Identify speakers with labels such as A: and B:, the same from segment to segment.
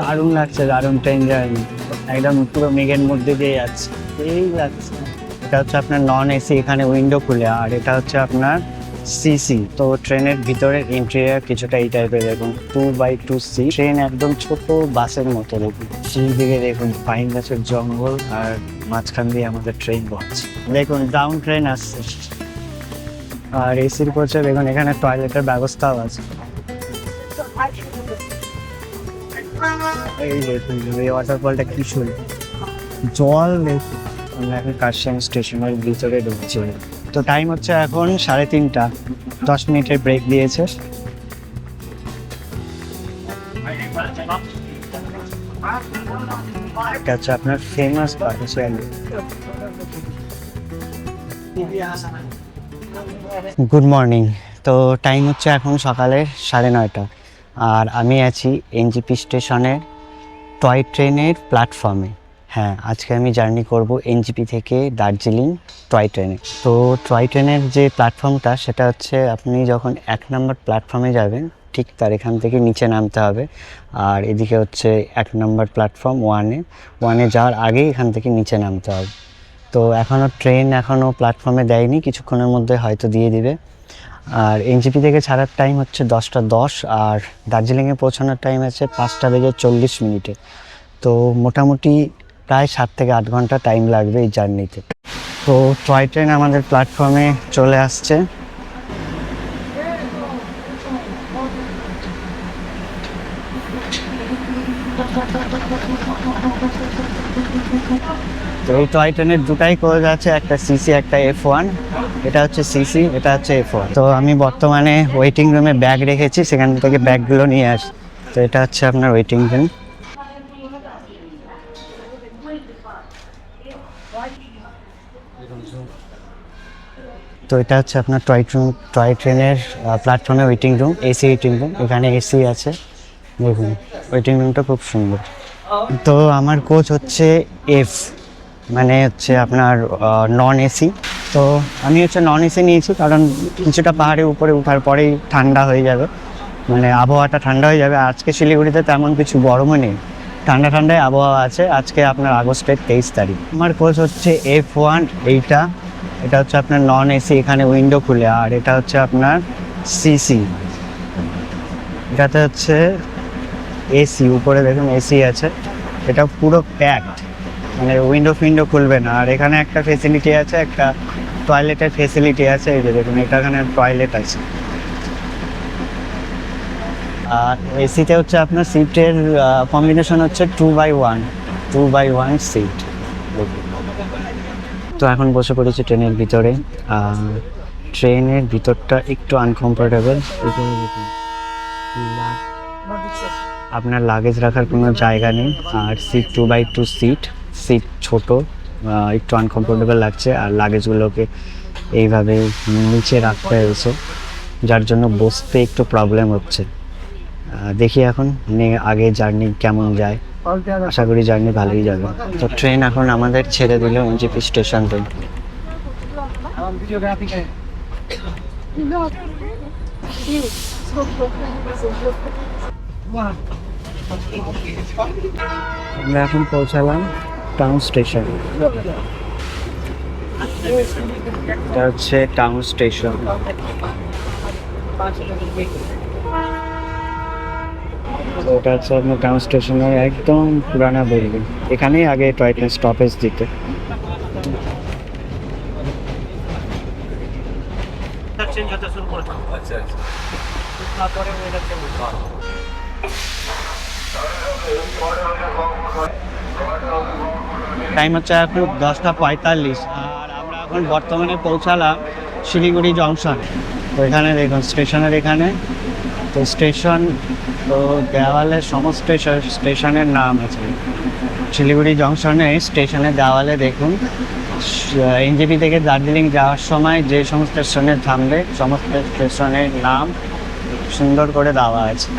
A: দারুণ লাগছে, দারুণ ট্রেন জার্নি একদম পুরো মেঘের মধ্যে দিয়ে যাচ্ছে। এই লাগছে। এটা হচ্ছে আপনার নন এসি এখানে উইন্ডো খুলে। আর এটা হচ্ছে আপনার সিসি তো ট্রেনের ভিতরে ইন্টেরিয়ার কিছুটা এই টাইপের দেখুন two by two C train একদম ছোট বাসের মতো, দেখুন। সেই দিকে দেখুন, পাইন গাছের জঙ্গল আর মাঝখান দিয়ে আমাদের ট্রেন বলছে দেখুন ডাউন ট্রেন আসছে। আর এসির কোচে দেখুন, এখানে টয়লেটের ব্যবস্থাও আছে। এই দেখুন কি সুন্দর জল দেখুন কাশিয়ান স্টেশনের ভিতরে ঢুকছি। তো টাইম হচ্ছে এখন সাড়ে তিনটা। দশ মিনিটের ব্রেক দিয়েছে। হচ্ছে আপনার ফেমাস গুড মর্নিং তো টাইম হচ্ছে এখন সকালে সাড়ে নয়টা। আর আমি আছি এনজিপি স্টেশনের টয় ট্রেনের প্ল্যাটফর্মে। হ্যাঁ আজকে আমি জার্নি করব এনজিপি থেকে দার্জিলিং টয় ট্রেনে। তো টয় ট্রেনের যে প্ল্যাটফর্মটা, সেটা হচ্ছে আপনি যখন এক নম্বর প্ল্যাটফর্মে যাবেন, ঠিক তার এখান থেকে নিচে নামতে হবে। আর এদিকে হচ্ছে এক নম্বর প্ল্যাটফর্ম ওয়ানে। ওয়ানে যাওয়ার আগেই এখান থেকে নিচে নামতে হবে। তো এখনও ট্রেন এখনও প্ল্যাটফর্মে দেয়নি, কিছুক্ষণের মধ্যে হয়তো দিয়ে দিবে। আর এনজিপি থেকে ছাড়ার টাইম হচ্ছে দশটা দশ, আর দার্জিলিংয়ে পৌঁছানোর টাইম আছে পাঁচটা বেজে চল্লিশ মিনিটে। তো মোটামুটি প্রায় সাত থেকে আট ঘণ্টা টাইম লাগবে এই জার্নিতে তো। টয় ট্রেন আমাদের প্ল্যাটফর্মে চলে আসছে। এই টয় ট্রেনের দুটাই কোচ আছে, একটা সিসি একটা এফ ওয়ান এটা হচ্ছে সিসি এটা হচ্ছে এফ ওয়ান তো আমি বর্তমানে ওয়েটিং রুমে ব্যাগ রেখেছি, সেখান থেকে ব্যাগগুলো নিয়ে আসি, তো এটা হচ্ছে আপনার ওয়েটিং রুম তো এটা হচ্ছে আপনার টয় ট্রেন টয় ট্রেনের প্ল্যাটফর্মে waiting room AC waiting room এখানে এসি আছে। দেখুন ওয়েটিং রুমটা খুব সুন্দর। তো আমার কোচ হচ্ছে এফ মানে হচ্ছে আপনার নন এসি তো আমি হচ্ছে নন এসি নিয়েছি কারণ কিছুটা পাহাড়ের উপরে উঠার পরেই ঠান্ডা হয়ে যাবে। মানে আবহাওয়াটা ঠান্ডা হয়ে যাবে। আজকে শিলিগুড়িতে তেমন কিছু গরমও নেই। ঠান্ডা ঠান্ডায় আবহাওয়া আছে। আজকে আপনার আগস্টের তেইশ তারিখ। আমার কোচ হচ্ছে এফ ওয়ান এইটা, এটা হচ্ছে আপনার নন এসি এখানে উইন্ডো খুলে। আর এটা হচ্ছে আপনার সিসি এটাতে হচ্ছে এসি উপরে দেখুন এসি আছে। এটা পুরো প্যাকড মানে উইন্ডো ফিন্ডো খুলবে না। আর এখানে একটা ফেসিলিটি আছে, একটা টয়লেটের ফেসিলিটি আছে। এই যে দেখুন এটা এখানে টয়লেট আছে। আর এসিতে হচ্ছে আপনার সিটের কম্বিনেশন হচ্ছে two by one two by one seat তো এখন বসে পড়েছি ট্রেনের ভিতরে। ট্রেনের ভিতরটা একটু আনকমফোর্টেবল আপনার লাগেজ রাখার কোনো জায়গা নেই। আর seat two by two seat seat ছোট একটু আনকমফোর্টেবল লাগছে। আর লাগেজগুলোকে এইভাবে নিচে রাখতে হয়েছে, যার জন্য বসতে একটু প্রবলেম হচ্ছে। দেখি এখন আগে জার্নি কেমন যায়। আশা করি জার্নি ভালোই যাবে। তো ট্রেন এখন আমাদের ছেড়ে দিল এনজিপি স্টেশন থেকে আমরা এখন পৌঁছালাম টাউন স্টেশন এটা হচ্ছে টাউন স্টেশন তো এটা হচ্ছে আপনার টাউন স্টেশনের একদম পুরানা বিল্ডিং এখানেই আগে টয় ট্রেন স্টপেজ দিতে। টাইম হচ্ছে এখন দশটা পঁয়তাল্লিশ, আর আমরা এখন বর্তমানে পৌঁছালাম শিলিগুড়ি জংশন তো এখানে দেখুন, স্টেশনের এখানে। তো স্টেশন, তো দেওয়ালে সমস্ত স্টেশনের নাম আছে। শিলিগুড়ি জংশনে স্টেশনের দেওয়ালে দেখুন এনজিপি থেকে দার্জিলিং যাওয়ার সময় যে সমস্ত স্টেশনে থামবে, সমস্ত স্টেশনের নাম সুন্দর করে দেওয়া আছে।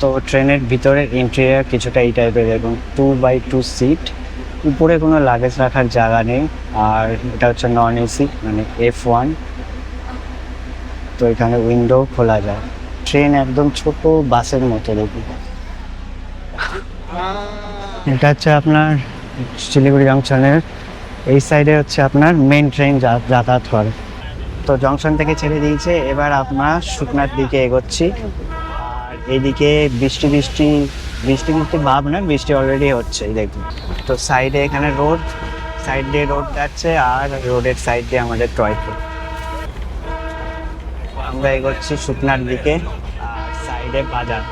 A: তো ট্রেনের ভিতরের ইন্টেরিয়ার কিছুটা এই টাইপের এবং টু বাই টু সিট উপরে কোনো লাগেজ রাখার জায়গা নেই, আর এটা হচ্ছে নন এসি মানে এফ ওয়ান তো এখানে উইন্ডো খোলা যায়। ট্রেন একদম ছোট বাসের মতো দেখুন। এটা হচ্ছে আপনার শিলিগুড়ি জংশনের, এই সাইডে হচ্ছে আপনার মেন ট্রেন যাতায়াত করে তো জংশন থেকে ছেড়ে দিয়েছে, এবার আমরা শুকনার দিকে এগোচ্ছি। এইদিকে বৃষ্টি বৃষ্টি বৃষ্টি বৃষ্টি ভাব না বৃষ্টি অলরেডি হচ্ছে দেখুন। তো সাইডে এখানে রোড সাইড দিয়ে রোড যাচ্ছে আর রোডের সাইড দিয়ে আমাদের টয় ট্রেন আমরা এগোচ্ছি শুকনার দিকে, আর সাইডে বাজার।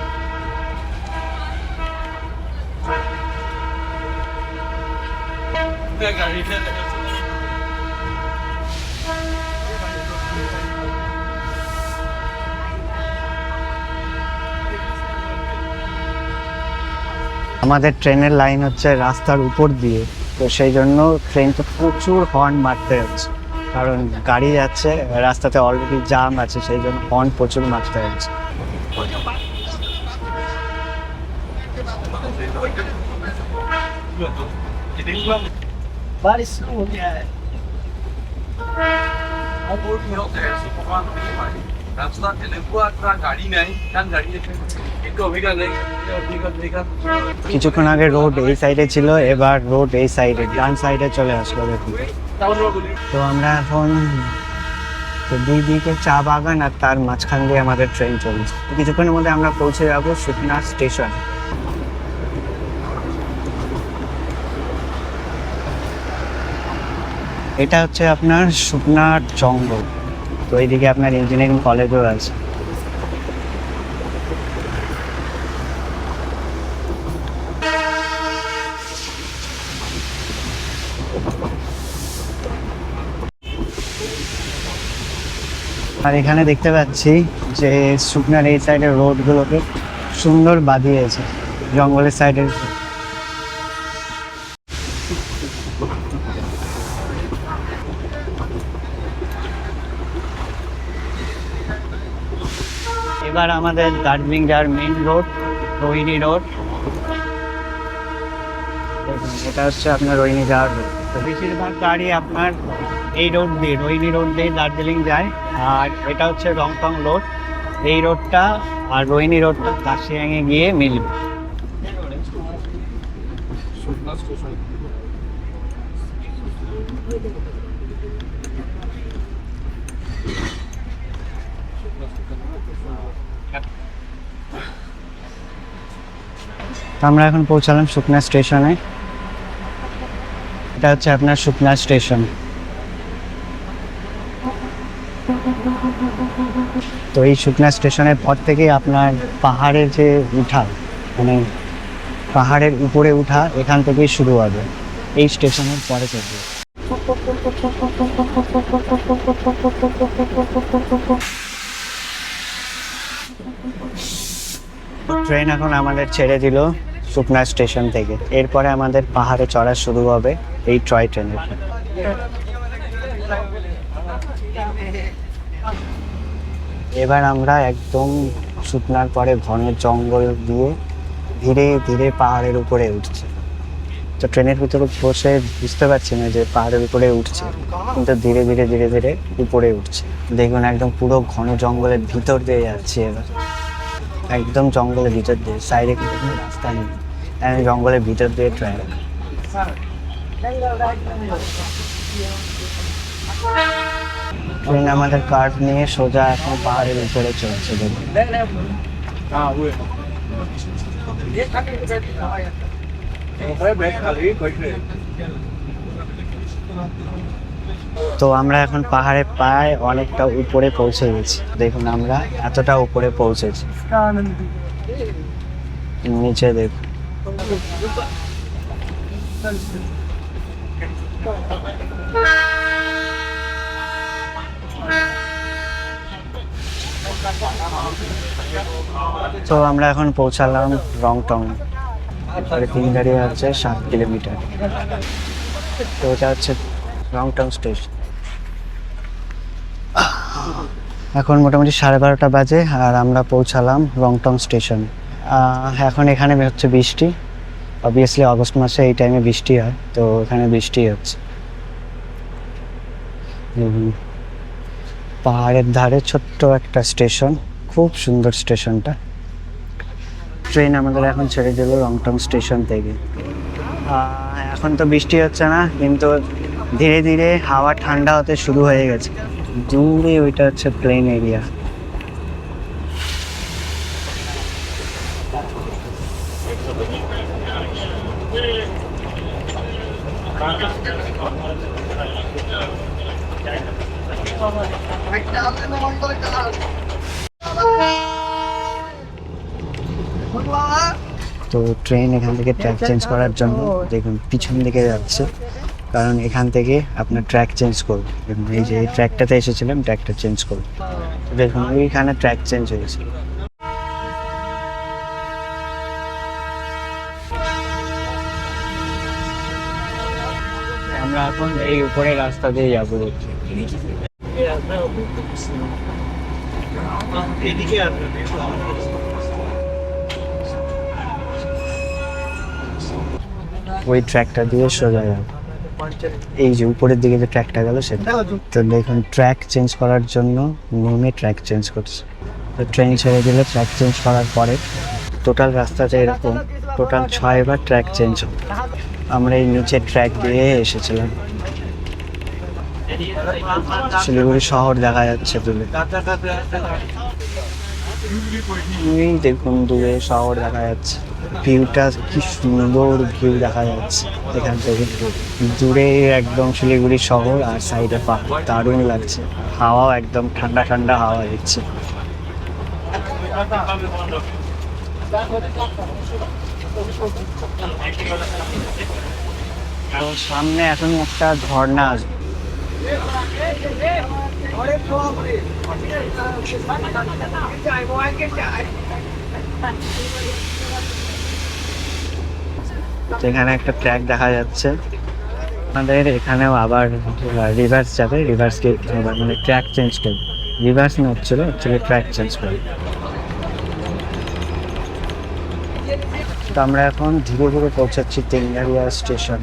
A: আমাদের ট্রেনের লাইন হচ্ছে রাস্তার উপর দিয়ে। তো সেই জন্য ট্রেনটা প্রচুর হর্ন মারতে হচ্ছে। কারণ গাড়ি যাচ্ছে, রাস্তাতে অলরেডি জাম আছে, সেই জন্য হর্ন প্রচুর মারতে হচ্ছে।
B: গাড়ী নাই গাড়ী
A: কিছুক্ষণ আগে রোড এই সাইডে ছিল এবার রোড এই সাইডে ডান সাইডে চলে আসলো দেখুন। তো আমরা এখন দুই দিকে চা বাগান আর তার মাঝখান দিয়ে আমাদের ট্রেন চলছে। তো কিছুক্ষণের মধ্যে আমরা পৌঁছে যাব সুকনা স্টেশন এটা হচ্ছে আপনার শুকনার জঙ্গল। তো এইদিকে আপনার ইঞ্জিনিয়ারিং কলেজও আছে। আর এখানে দেখতে পাচ্ছি যে শুকনার এই সাইডের রোডগুলোকে সুন্দর বাঁধিয়েছে, জঙ্গলের সাইডের এবার আমাদের দার্জিলিং যাওয়ার মেইন রোড রোহিণী রোড এটা হচ্ছে আপনার রোহিণী যাওয়ার রোড বেশিরভাগ গাড়ি আপনার এই রোড দিয়ে রোহিণী রোড দিয়ে দার্জিলিং যায়। আর এটা হচ্ছে রংটং রোড এই রোডটা আর রোহিণী রোডটা কাশিয়াংয়ে গিয়ে মিলবে। আমরা এখন পৌঁছালাম শুকনা স্টেশনে। এটা হচ্ছে আপনার শুকনা স্টেশন। তো এই শুকনা স্টেশনের পর থেকেই আপনার পাহাড়ের যে উঠা মানে পাহাড়ের উপরে উঠা, এখান থেকেই শুরু হবে। এই স্টেশনের পরে থেকে ট্রেন এখন আমাদের ছেড়ে দিল শুকনা স্টেশন থেকে। এরপরে আমাদের পাহাড়ে চড়া শুরু হবে এই টয় ট্রেনের। এবার আমরা একদম শুকনার পরে ঘন জঙ্গল দিয়ে ধীরে ধীরে পাহাড়ের উপরে উঠছি। তো ট্রেনের ভিতরে বসে বুঝতে পারছি না যে পাহাড়ের উপরে উঠছে কিন্তু ধীরে ধীরে ধীরে ধীরে উপরে উঠছে। দেখুন একদম পুরো ঘন জঙ্গলের ভিতর দিয়ে যাচ্ছি এবার। একদম জঙ্গলের ভিতর দিয়ে সাইডে কিন্তু কোনো রাস্তা নেই। জঙ্গলের ভিতর দিয়ে ট্রেন ট্রেন আমাদের কার্ড নিয়ে সোজা এখন পাহাড়ের উপরে চলছে দেখুন।
B: Ah,
A: তো আমরা এখন পাহাড়ে প্রায় অনেকটা উপরে পৌঁছে গেছি। দেখুন আমরা এতটা উপরে পৌঁছেছি। নিচে দেখুন। তো আমরা এখন পৌঁছালাম রংটং। তিন দাঁড়িয়ে আছে, সাত কিলোমিটার। তো এটা হচ্ছে রংটং স্টেশন। এখন মোটামুটি সাড়ে বারোটা বাজে আর আমরা পৌঁছালাম রংটং স্টেশন। এখন এখানে হচ্ছে বৃষ্টি। অবভিয়াসলি আগস্ট মাসে এই টাইমে বৃষ্টি হয়, তো এখানে বৃষ্টি হচ্ছে। পাহাড়ের ধারে ছোট্ট একটা স্টেশন, খুব সুন্দর স্টেশনটা। ট্রেন আমাদের এখন ছেড়ে দিল রংটং স্টেশন থেকে। এখন তো বৃষ্টি হচ্ছে না, কিন্তু ধীরে ধীরে হাওয়া ঠান্ডা হতে শুরু হয়ে গেছে। দূরে ওইটা হচ্ছে প্লেন এরিয়া তো ট্রেন এখান থেকে ট্র্যাক চেঞ্জ করার জন্য দেখুন পিছন দিকে যাচ্ছে। কারণ এখান থেকে আপনার ট্র্যাক চেঞ্জ করবে। এই যে এই ট্র্যাকটাতে এসেছিলাম ট্র্যাকটা চেঞ্জ করবে। তো দেখুন ওইখানে ট্র্যাক চেঞ্জ হয়েছে। আমরা এখন এই উপরে রাস্তা দিয়ে যাব দেখছি। ওই ট্র্যাকটা দিয়ে সোজা যাবে এই যে উপরের দিকে যে ট্র্যাকটা গেল সেটা। তো দেখুন, ট্র্যাক চেঞ্জ করার জন্য নেমে ট্র্যাক চেঞ্জ করছে। তো ট্রেন ছেড়ে দিলে ট্র্যাক চেঞ্জ করার পরে টোটাল রাস্তাটা এরকম। টোটাল ছয়বার ট্র্যাক চেঞ্জ আমরা এই নিচের ট্র্যাক দিয়ে এসেছিলাম। শিলিগুড়ি শহর দেখা যাচ্ছে দূরে। দেখুন, দূরে শহর দেখা যাচ্ছে। ভিউটা কি সুন্দর ভিউ দেখা যাচ্ছে এখান থেকে। দূরে একদম শিলিগুড়ি শহর আর সাইডে পাহাড়, দারুণ লাগছে। হাওয়াও একদম ঠান্ডা ঠান্ডা হাওয়া দিচ্ছে। সামনে এখন একটা ঝর্ণা আসবে তো এখানে একটা ট্র্যাক দেখা যাচ্ছে। আমাদের এখানেও আবার রিভার্স যাবে রিভার্স গিয়ে মানে ট্র্যাক চেঞ্জ করবে। রিভার্স না হচ্ছিল অ্যাকচুয়ালি ট্র্যাক চেঞ্জ করবে। তো আমরা এখন ধীরে ধীরে পৌঁছাচ্ছি তেঙ্গারিয়া স্টেশন।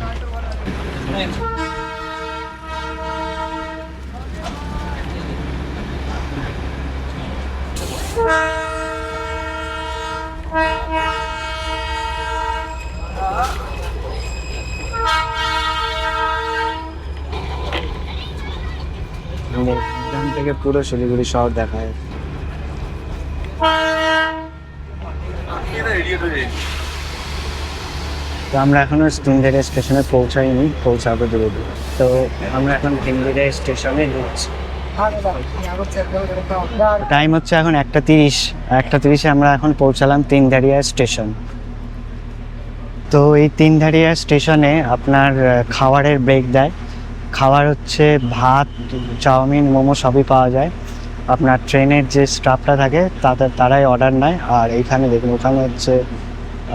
A: এখান থেকে পুরো শিলিগুড়ি শহর দেখা যায়। তো আমরা এখনও তিনদেড়ে স্টেশনে পৌঁছাইনি, পৌঁছাবো দূরে দূরে তো আমরা এখন তিনদেড়ে স্টেশনে ঢুকছি। টাইম হচ্ছে এখন একটা তিরিশ, একটা তিরিশে আমরা এখন পৌঁছালাম তিনধারিয়া স্টেশন। তো এই তিনধারিয়া স্টেশনে আপনার খাবারের ব্রেক দেয়। খাবার হচ্ছে ভাত, চাউমিন, মোমো সবই পাওয়া যায়। আপনার ট্রেনের যে স্টাফটা থাকে তাদের তারাই অর্ডার নেয়। আর এইখানে দেখুন, ওখানে হচ্ছে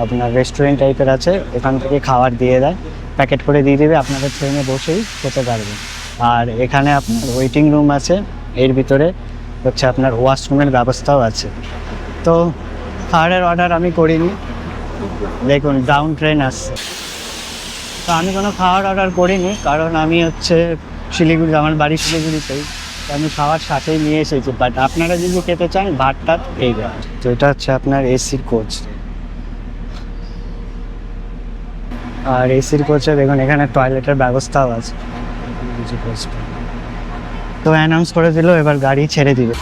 A: আপনার রেস্টুরেন্ট টাইপের আছে। এখান থেকে খাবার দিয়ে দেয়। প্যাকেট করে দিয়ে দেবে আপনাদের ট্রেনে বসেই খেতে পারবেন। আর এখানে আপনার ওয়েটিং রুম আছে। এর ভিতরে হচ্ছে আপনার ওয়াশরুমের ব্যবস্থাও আছে। তো খাবারের অর্ডার আমি করিনি। দেখুন ডাউন ট্রেন আসছে। তো আমি কোনো খাওয়ার অর্ডার করিনি, কারণ আমি হচ্ছে শিলিগুড়ি, আমার বাড়ি শিলিগুড়িতেই। তো আমি খাওয়ার সাথেই নিয়ে এসেছি। বাট আপনারা যদি খেতে চান ভাত টাত যাবেন তো এটা হচ্ছে আপনার এসির কোচ আর এসির কোচে দেখুন, এখানে টয়লেটের ব্যবস্থাও আছে। তো অ্যানাউন্স করে দিল, এবার গাড়ি ছেড়ে দিবে।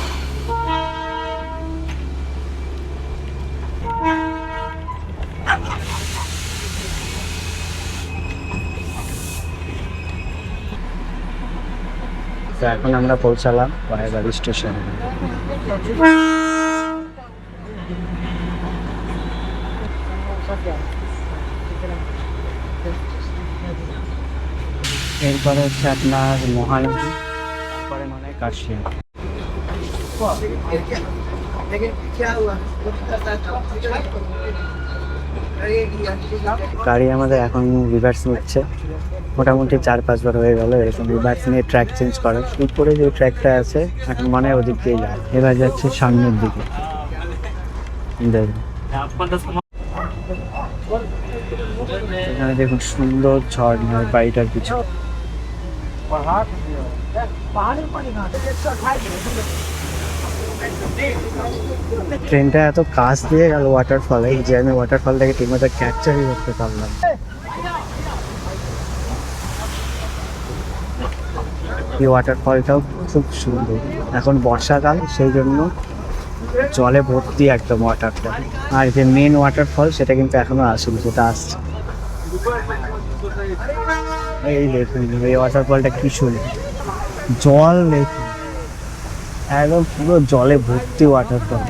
A: তো এখন আমরা পৌঁছালাম পায়বাড়ি স্টেশনে এরপরে হচ্ছে আপনার মহানদী তারপরে মানে কাশিয়া গাড়ি আমাদের এখন রিভার্স নিচ্ছে। মোটামুটি চার পাঁচবার হয়ে গেল, এরকম রিভার্স নিয়ে ট্র্যাক চেঞ্জ করে। উপরে যে ট্র্যাকটা আছে, এখন মনে হয় ওদিক দিয়ে যায় এবার যাচ্ছে সামনের দিকে। এখানে দেখুন সুন্দর ঝর্ণা বাড়িটার কিছু ট্রেনটা এত কাছ দিয়ে গেল ওয়াটারফলে যে আমি ওয়াটারফলটাকে ঠিকমতো ক্যাপচারই করতে পারলাম। এই ওয়াটারফলটাও খুব সুন্দর। এখন বর্ষাকাল, সেই জন্য জলে ভর্তি একদম ওয়াটারটা আর যে মেন ওয়াটারফল সেটা কিন্তু এখনও আসেনি, সেটা আসছে। এই দেখুন, এই ওয়াটারফলটা কি সুন্দর। জল দেখুন। একদম পুরো জলে ভর্তি ওয়াটার ওয়াটারফল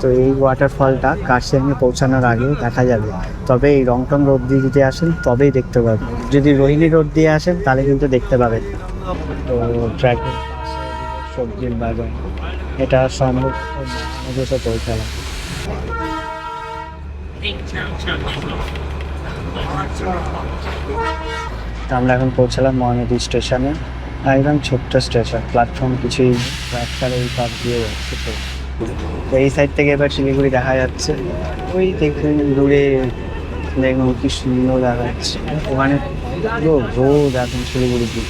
A: তো এই ওয়াটারফলটা কাশিয়াঙে পৌঁছানোর আগে দেখা যাবে। তবে এই রংটং রোড দিয়ে যদি আসেন, তবেই দেখতে পাবেন। যদি রোহিণী রোড দিয়ে আসেন, তাহলে কিন্তু দেখতে পাবেন। তো ট্র্যাকের সবজির বাজার এটা সম্ভব পৌঁছালাম। আমরা এখন পৌঁছালাম মহানদী স্টেশনে। একদম ছোট্ট স্টেশন প্ল্যাটফর্ম কিছুই রাস্তার ওই পাশ দিয়ে যাচ্ছে তো। এই সাইড থেকে এবার শিলিগুড়ি দেখা যাচ্ছে। ওই দেখুন দূরে দেখুন কি সুন্দর দেখা যাচ্ছে ওখানে পুরো রোদ এখন শিলিগুড়ি দিয়ে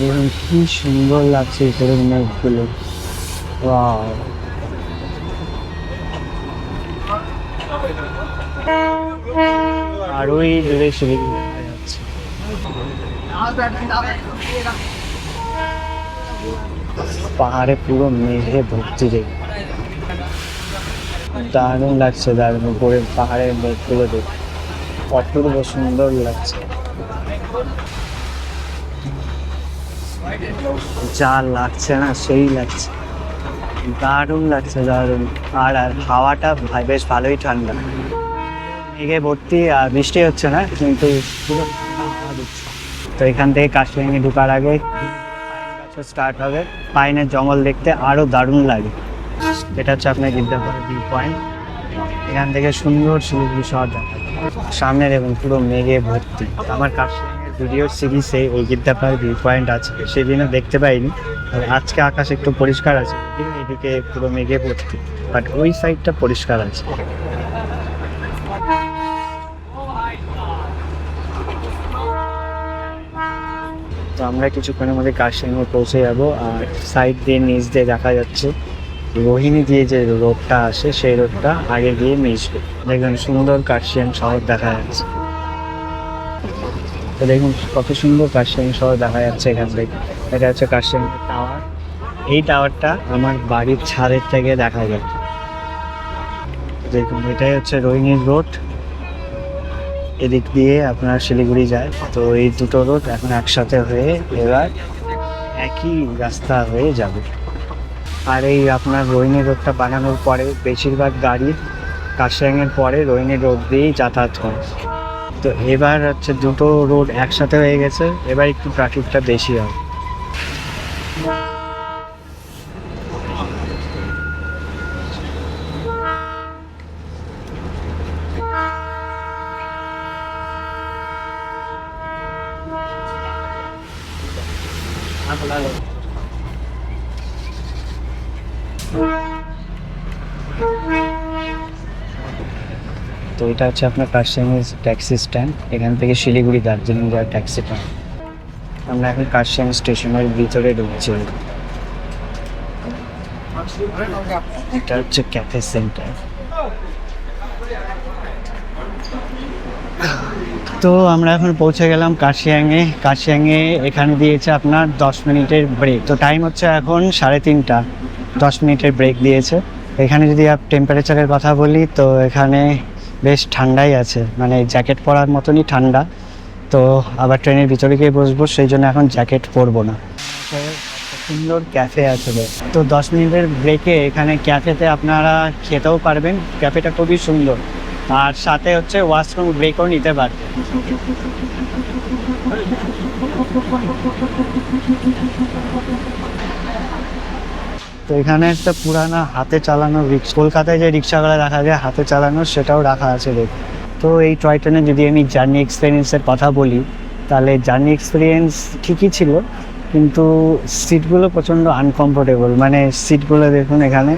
A: দেখুন, কি সুন্দর লাগছে উপরের মেঘগুলো আর ওই দূরে দেখা যাচ্ছে। পাহাড়ে পুরো মেঘে ভর্তি রে। দারুণ লাগছে, দারুণ উপরে পাহাড়ের মেঘগুলো দেখে অপূর্ব সুন্দর লাগছে। যা লাগছে না, সেই লাগছে। দারুণ লাগছে, দারুণ। আর আর হাওয়াটা ভাই, বেশ ভালোই ঠান্ডা। মেঘে ভর্তি, আর বৃষ্টি হচ্ছে না, কিন্তু তো এখান থেকে কাশ্মীরে ঢোকার আগে স্টার্ট হবে। পাইনের জঙ্গল দেখতে আরও দারুণ লাগে। এটা হচ্ছে আপনার গিদ্দাপাড়া ভিউ পয়েন্ট এখান থেকে সুন্দর শিলিগুড়ি শহর দেখা। সামনে দেখুন, পুরো মেঘে ভর্তি। আমার কাশ্মীরের ভিডিও সিরিজে ওই গিদ্দাপাড়ার ভিউ পয়েন্ট আছে। সেদিনও দেখতে পাইনি। আজকে আকাশ একটু পরিষ্কার আছে। এদিকে পুরো মেঘে ভর্তি। বাট ওই সাইডটা পরিষ্কার আছে। তো আমরা কিছুক্ষণের মধ্যে কাশিয়াঙে পৌঁছে যাব। আর সাইড দিয়ে নিচ দিয়ে দেখা যাচ্ছে রোহিণী দিয়ে যে রোডটা আসে, সেই রোডটা আগে দিয়ে মিশবে দেখবেন সুন্দর কাশিয়াং শহর দেখা যাচ্ছে। তো দেখুন, কত সুন্দর কাশিয়াং শহর দেখা যাচ্ছে এখান থেকে। এটা হচ্ছে কাশিয়াং টাওয়ার এই টাওয়ারটা আমার বাড়ির ছাদের থেকে দেখা যায়। দেখুন, এটাই হচ্ছে রোহিণীর রোড। এদিক দিয়ে আপনার শিলিগুড়ি যায়। তো এই দুটো রোড এখন একসাথে হয়ে এবার একই রাস্তা হয়ে যাবে। আর এই আপনার রোহিণী রোডটা বানানোর পরে বেশিরভাগ গাড়ি কাশিয়াংয়ের পরে রোহিণী রোড দিয়েই যাতায়াত করে। তো এবার হচ্ছে দুটো রোড একসাথে হয়ে গেছে। এবার একটু ট্রাফিকটা বেশি হবে তো এটা হচ্ছে আপনার কাশিয়াংয়ের ট্যাক্সি স্ট্যান্ড এখান থেকে শিলিগুড়ি, দার্জিলিং যাওয়ার ট্যাক্সি পান আমরা এখন কাশিয়াং স্টেশনের ভিতরে ঢুকছি। এটা হচ্ছে ক্যাফে সেন্টার তো আমরা এখন পৌঁছে গেলাম কাশিয়াংয়ে কাশিয়াঙে এখানে দিয়েছে আপনার দশ মিনিটের ব্রেক তো টাইম হচ্ছে এখন সাড়ে তিনটা। দশ মিনিটের ব্রেক দিয়েছে। এখানে যদি আপ টেম্পারেচারের কথা বলি, তো এখানে বেশ ঠান্ডাই আছে। মানে জ্যাকেট পরার মতনই ঠান্ডা। তো আবার ট্রেনের ভিতরে গিয়ে বসবো, সেই জন্য এখন জ্যাকেট পরবো না। সুন্দর ক্যাফে আছে। তো দশ মিনিটের ব্রেকে এখানে ক্যাফেতে আপনারা খেতেও পারবেন। ক্যাফেটা খুবই সুন্দর। আর সাথে হচ্ছে ওয়াশরুম ব্রেকও নিতে পারবেন। তো এখানে একটা পুরানা হাতে চালানো রিক্সা, কলকাতায় যে রিক্সাগুলো দেখা যায়, হাতে চালানো সেটাও রাখা আছে দেখুন তো এই টয় ট্রেনে যদি আমি জার্নি এক্সপিরিয়েন্সের কথা বলি, তাহলে জার্নি এক্সপিরিয়েন্স ঠিকই ছিল, কিন্তু সিটগুলো প্রচণ্ড আনকমফোর্টেবল মানে সিটগুলো দেখুন এখানে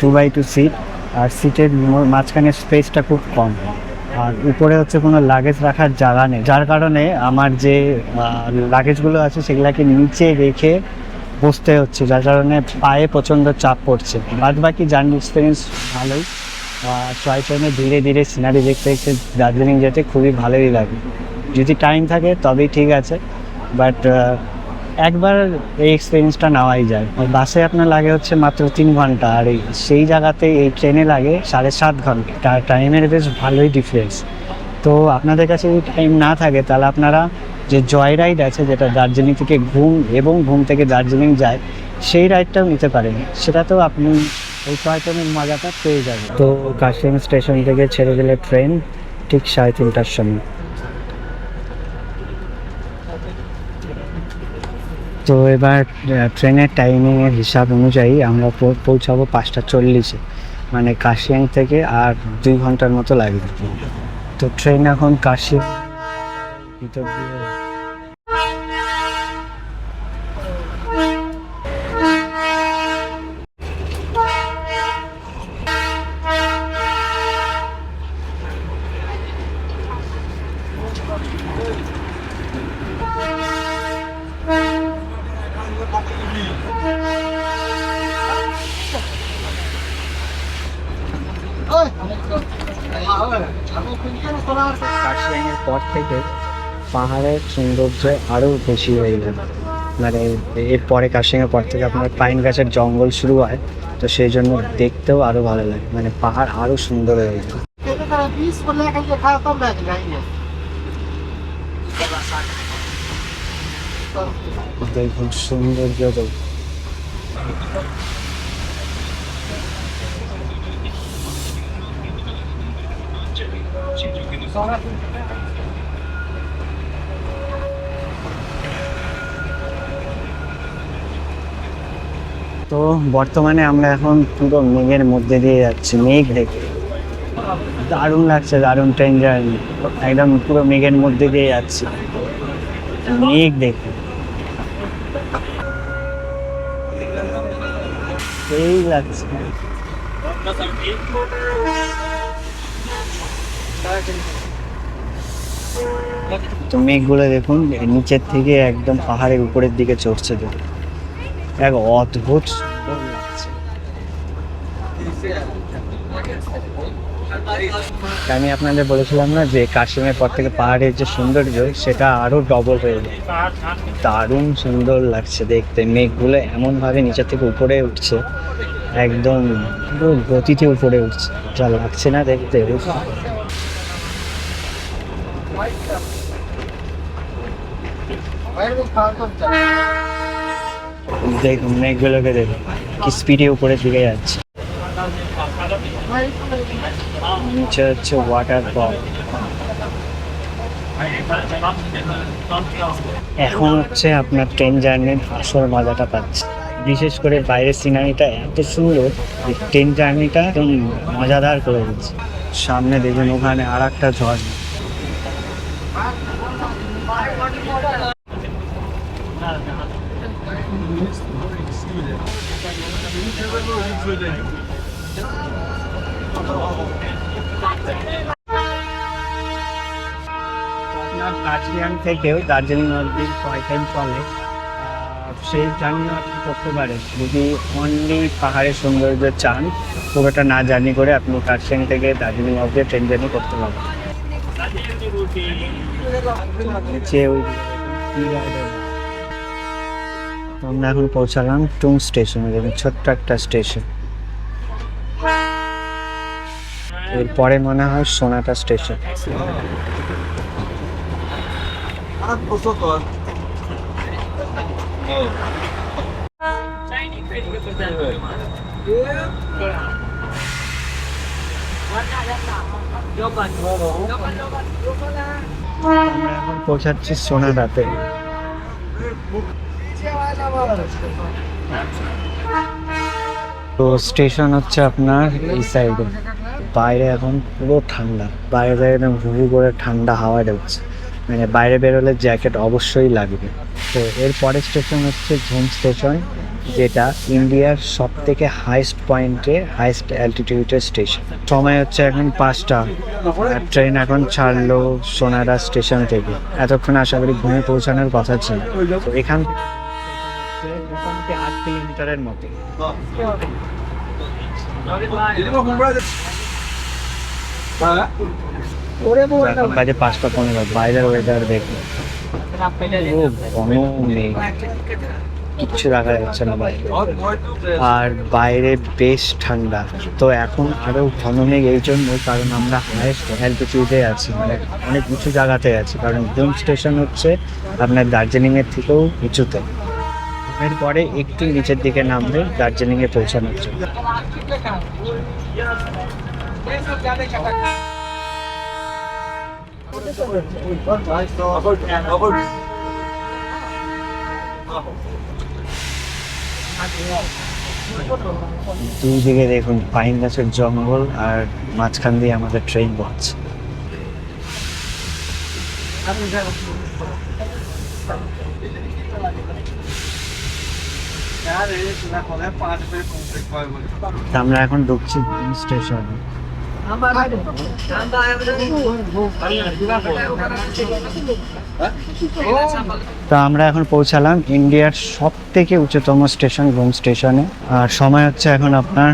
A: টু বাই টু সিট আর সিটের মাঝখানে স্পেসটা খুব কম। আর উপরে হচ্ছে কোনো লাগেজ রাখার জায়গা নেই। যার কারণে আমার যে লাগেজগুলো আছে, সেগুলোকে নিচে রেখে বসতে হচ্ছে, যার কারণে পায়ে প্রচণ্ড চাপ পড়ছে। বাদ বাকি জার্নি এক্সপিরিয়েন্স ভালোই টয় ট্রেনে ধীরে ধীরে সিনারি দেখতে দেখতে দার্জিলিং যেতে খুবই ভালোই লাগে। যদি টাইম থাকে তবেই ঠিক আছে বাট একবার এই এক্সপিরিয়েন্সটা নেওয়াই যায়। বাসে আপনার লাগে হচ্ছে মাত্র তিন ঘণ্টা, আর সেই জায়গাতে এই ট্রেনে লাগে সাড়ে সাত ঘণ্টা। টাইমের বেশ ভালোই ডিফারেন্স তো আপনাদের কাছে যদি টাইম না থাকে, তাহলে আপনারা যে জয় রাইড আছে, যেটা দার্জিলিং থেকে ঘুম এবং ঘুম থেকে দার্জিলিং যায়, সেই রাইডটাও নিতে পারেন। সেটাতেও আপনি ওই টয় ট্রেনের মজাটা পেয়ে যাবেন। তো কাশিম স্টেশন থেকে ছেড়ে দিলে ট্রেন ঠিক সাড়ে তিনটার সময়। তো এবার ট্রেনের টাইমিংয়ের হিসাব অনুযায়ী আমরা পৌঁছাবো পাঁচটা চল্লিশে। মানে কাশিয়াং থেকে আর দুই ঘণ্টার মতো লাগবে। তো ট্রেন এখন কাশি। ভিতর দিয়ে কার্শিয়াংয়ের পর থেকে পাহাড়ের সৌন্দর্য আরও বেশি হয়ে যাবে মানে এরপরে কার্শিয়াংয়ের পর থেকে আপনার পাইন গাছের জঙ্গল শুরু হয়, তো সেই জন্য দেখতেও আরও ভালো লাগে। মানে পাহাড় আরও সুন্দর হয়ে যায় দেখুন সৌন্দর্য তো। তো বর্তমানে আমরা এখন পুরো মেঘের মধ্যে দিয়ে যাচ্ছি, মেঘ দেখে দারুণ লাগছে, দারুণ ট্রেন জার্নি একদম পুরো মেঘের মধ্যে দিয়ে যাচ্ছি। মেঘ দেখে লাগছে। তো মেঘগুলো দেখুন নিচের থেকে একদম পাহাড়ের উপরের দিকে চড়ছে দেখুন। এক অদ্ভুত সুন্দর লাগছে আমি আপনাদের বলেছিলাম না যে কাশ্মীরের পর থেকে পাহাড়ের যে সৌন্দর্য, সেটা আরও ডবল হয়ে যায় দারুণ সুন্দর লাগছে দেখতে। মেঘগুলো এমনভাবে নিচের থেকে উপরে উঠছে, একদম পুরো গতিতে উপরে উঠছে। যা লাগছে না দেখতে। দেখুন মেঘগুলোকে দেখুন কি স্পিডে উপরের দিকে যাচ্ছে। নিচে হচ্ছে ওয়াটার ফল এখন হচ্ছে আপনার ট্রেন জার্নির আসল মজাটা পাচ্ছে। বিশেষ করে বাইরের সিনারিটা এত সুন্দর যে ট্রেন জার্নিটা একদম মজাদার করে দিচ্ছে। সামনে দেখুন, ওখানে আর একটা ঝর্ণা। দার্জিলিং থেকেও দার্জিলিং অব্দি টয় ট্রেন চলে। সেই জার্নি আপনি করতে পারেন। যদি অনলি পাহাড়ের সৌন্দর্য চান পুরোটা না জার্নি করে আপনি কার্শিয়াং থেকে দার্জিলিং অব্দি ট্রেন জার্নি করতে পারবেন। নিচে ওই tea garden। তো আমরা এখন পৌঁছালাম টুং স্টেশনে দেখুন ছোট্ট একটা স্টেশন। এরপরে মনে হয় সোনাটা স্টেশন। আমরা এখন পৌঁছাচ্ছি সোনাদাতে তো স্টেশন হচ্ছে আপনার এই সাইডে বাইরে এখন পুরো ঠান্ডা। বাইরে একদম ঘুরু করে ঠান্ডা হাওয়া ঢুকছে। মানে বাইরে বেরোলে জ্যাকেট অবশ্যই লাগবে। তো এর পরের স্টেশন হচ্ছে ঝুম স্টেশন যেটা ইন্ডিয়ার সব থেকে হাইস্ট পয়েন্টে হাইস্ট অ্যালটিটিউডের স্টেশন সময় হচ্ছে এখন পাঁচটা। ট্রেন এখন ছাড়লো সোনারা স্টেশন থেকে। এতক্ষণ আশা করি ঘুমে পৌঁছানোর কথা ছিল। তো এখান কিলোমিটারের মতো পাঁচটা বাইরের ওয়েদার কিচ্ছু দেখা যাচ্ছে না বাইরে। আর বাইরে বেশ ঠান্ডা। তো এখন আরও ঘন মেঘ এই জন্য, কারণ আমরা হায়েস্ট আছি। মানে অনেক উঁচু জায়গাতে আছি, কারণ স্টেশন হচ্ছে আপনার দার্জিলিং এর থেকেও উঁচুতে। এরপরে একটু নিচের দিকে নামবে, দার্জিলিং এ পৌঁছানোর জন্য। দুই দিকে দেখুন, পাইন গাছের জঙ্গল আর মাঝখান দিয়ে আমাদের ট্রেন বচ্ছে তা আমরা এখন ঢুকছি স্টেশনে। তো আমরা এখন পৌঁছালাম ইন্ডিয়ার সব থেকে উচ্চতম স্টেশন ঘুম স্টেশনে। আর সময় হচ্ছে এখন আপনার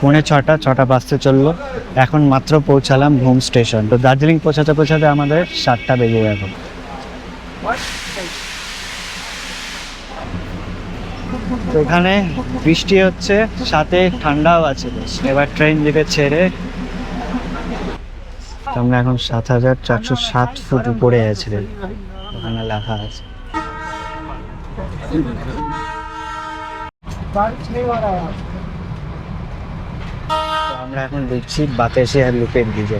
A: পৌনে ছটা ছটা বাজতে চলল। এখন মাত্র পৌঁছালাম ঘুম স্টেশন। তো দার্জিলিং পৌঁছাতে পৌঁছাতে আমাদের সাতটা বেজে গেল। তো এখানে বৃষ্টি হচ্ছে, সাথে ঠান্ডাও আছে বেশ। এবার ট্রেন দিকে ছেড়ে আমরা এখন সাত হাজার চারশো সাত ফুট উপরে আছে ওখানে লেখা আছে। আমরা এখন দেখছি বাতাসিয়া লুপের দিকে,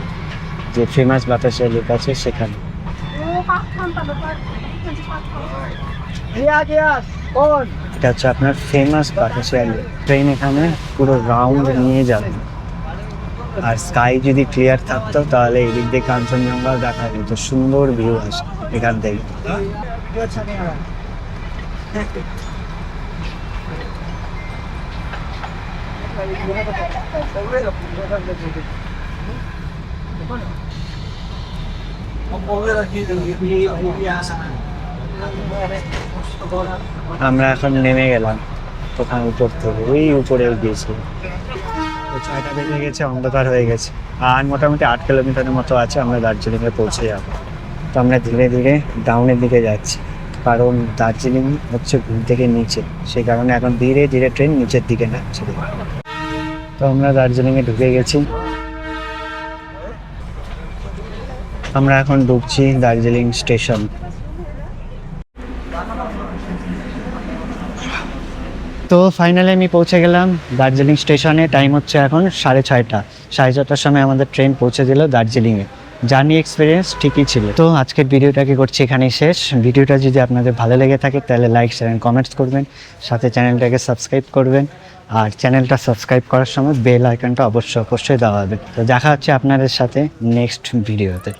A: যে ফেমাস বাতাসিয়া লুপ আছে সেখানে। এটা হচ্ছে আপনার ফেমাস বাতাসিয়া লুপ ট্রেন এখানে পুরো রাউন্ড নিয়ে যাবে। আর স্কাই যদি ক্লিয়ার থাকতো, তাহলে এদিক দিয়ে কাঞ্চনজঙ্ঘা দেখা যেত। সুন্দর ভিউ আসে এখান থেকে। আমরা এখন নেমে গেলাম। ওখানে উপর থেকে। ওই উপরে গিয়েছি। ছয়টা বেজে গেছে, অন্ধকার হয়ে গেছে। আর মোটামুটি আট কিলোমিটারের মতো আছে, আমরা দার্জিলিংয়ে পৌঁছে যাব। তো আমরা ধীরে ধীরে ডাউনের দিকে যাচ্ছি। কারণ দার্জিলিং হচ্ছে ঘুম থেকে নিচে। সেই কারণে এখন ধীরে ধীরে ট্রেন নিচের দিকে নামছে। তো আমরা দার্জিলিংয়ে ঢুকে গেছি। আমরা এখন ঢুকছি দার্জিলিং স্টেশন। তো ফাইনালি আমি পৌঁছে গেলাম দার্জিলিং স্টেশনে টাইম হচ্ছে এখন সাড়ে ছয়টা। সাড়ে ছটার সময় আমাদের ট্রেন পৌঁছে দিল দার্জিলিংয়ে। জার্নি এক্সপিরিয়েন্স ঠিকই ছিল। তো আজকের ভিডিওটাকে করছি এখানেই শেষ। ভিডিওটা যদি আপনাদের ভালো লেগে থাকে, তাহলে লাইক শেয়ার কমেন্টস করবেন। সাথে চ্যানেলটাকে সাবস্ক্রাইব করবেন। আর চ্যানেলটা সাবস্ক্রাইব করার সময় বেল আইকনটা অবশ্যই অবশ্যই দেওয়া হবে। তো দেখা হচ্ছে আপনাদের সাথে নেক্সট ভিডিওতে